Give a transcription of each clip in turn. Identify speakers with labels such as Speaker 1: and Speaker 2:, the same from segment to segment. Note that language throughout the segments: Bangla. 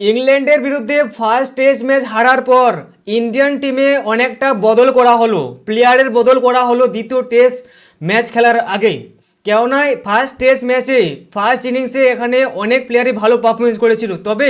Speaker 1: ইংল্যান্ডের বিরুদ্ধে ফার্স্ট টেস্ট ম্যাচ হারার পর ইন্ডিয়ান টিমে অনেকটা বদল করা হলো। প্লেয়ারের বদল করা হলো দ্বিতীয় টেস্ট ম্যাচ খেলার আগে কেননা ফার্স্ট টেস্ট ম্যাচে ফার্স্ট ইনিংসে এখানে অনেক প্লেয়ারই ভালো পারফরমেন্স করেছিল। তবে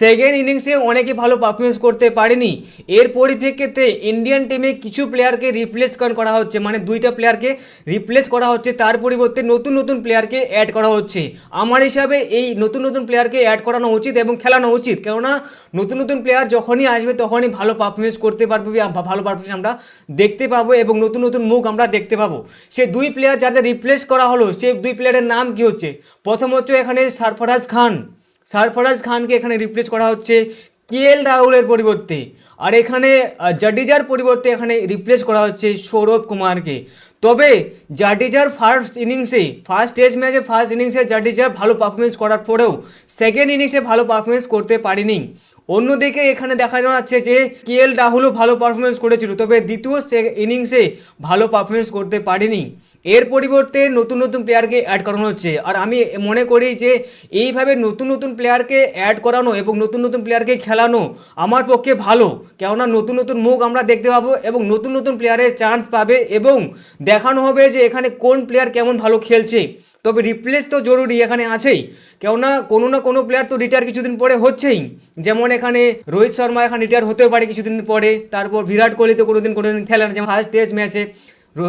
Speaker 1: সেকেন্ড ইনিংসে অনেকে ভালো পারফরমেন্স করতে পারেনি। এর পরিপ্রেক্ষিতে ইন্ডিয়ান টিমে কিছু প্লেয়ারকে রিপ্লেস করা হচ্ছে। মানে দুইটা প্লেয়ারকে রিপ্লেস করা হচ্ছে। তার পরিবর্তে নতুন নতুন প্লেয়ারকে অ্যাড করা হচ্ছে। আমার হিসাবে এই নতুন নতুন প্লেয়ারকে অ্যাড করানো উচিত এবং খেলানো উচিত। কেননা নতুন নতুন প্লেয়ার যখনই আসবে, তখনই ভালো পারফরমেন্স করতে পারবে ভালো পারফরমেন্স আমরা দেখতে পাবো এবং নতুন নতুন মুখ আমরা দেখতে পাবো। সে দুই প্লেয়ার যাদের রিপ্লেস করা হলো সেই দুই প্লেয়ারের নাম কি হচ্ছে? প্রথম হচ্ছে এখানে সারফরাজ খান। সারফরাজ খানকে এখানে রিপ্লেস করা হচ্ছে কে এল রাহুলের পরিবর্তে। আর এখানে জাডেজার পরিবর্তে এখানে রিপ্লেস করা হচ্ছে সৌরভ কুমারকে। তবে জাডেজার ফার্স্ট ইনিংসে ফার্স্ট টেস্ট ম্যাচে ফার্স্ট ইনিংসে জাডেজা ভালো পারফরমেন্স করার পরেও সেকেন্ড ইনিংসে ভালো পারফরমেন্স করতে পারেনি। অন্যদিকে এখানে দেখা যাচ্ছে যে কে এল রাহুলও ভালো পারফরমেন্স করেছিল, তবে দ্বিতীয় ইনিংসে ভালো পারফরমেন্স করতে পারেনি। এর পরিবর্তে নতুন নতুন প্লেয়ারকে অ্যাড করানো হচ্ছে। আর আমি মনে করি যে এইভাবে নতুন নতুন প্লেয়ারকে অ্যাড করানো এবং নতুন নতুন প্লেয়ারকে খেলানো আমার পক্ষে ভালো। কেননা নতুন নতুন মুখ আমরা দেখতে পাবো এবং নতুন নতুন প্লেয়ারের চান্স পাবে এবং দেখানো হবে যে এখানে কোন প্লেয়ার কেমন ভালো খেলছে। তবে রিপ্লেস তো জরুরি এখানে আছেই। কেননা কোনো না কোনো প্লেয়ার তো রিটায়ার কিছুদিন পরে হচ্ছেই। যেমন এখানে রোহিত শর্মা এখন রিটায়ার হতেও পারে কিছুদিন পরে। তারপর বিরাট কোহলি তো কোনোদিন কোনোদিন খেলে না। যেমন ফার্স্ট টেস্ট ম্যাচে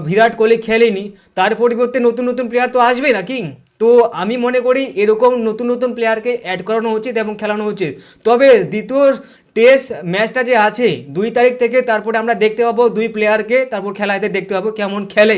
Speaker 1: বিরাট কোহলি খেলেনি। তার পরিবর্তে নতুন নতুন প্লেয়ার তো আসবে না কি? তো আমি মনে করি এরকম নতুন নতুন প্লেয়ারকে অ্যাড করানো উচিত এবং খেলানো উচিত। তবে দ্বিতীয় টেস্ট ম্যাচটা যে আছে, দুই তারিখ থেকে তারপরে আমরা দেখতে পাবো দুই প্লেয়ারকে তারপর খেলাতে দেখতে পাবো কেমন খেলে।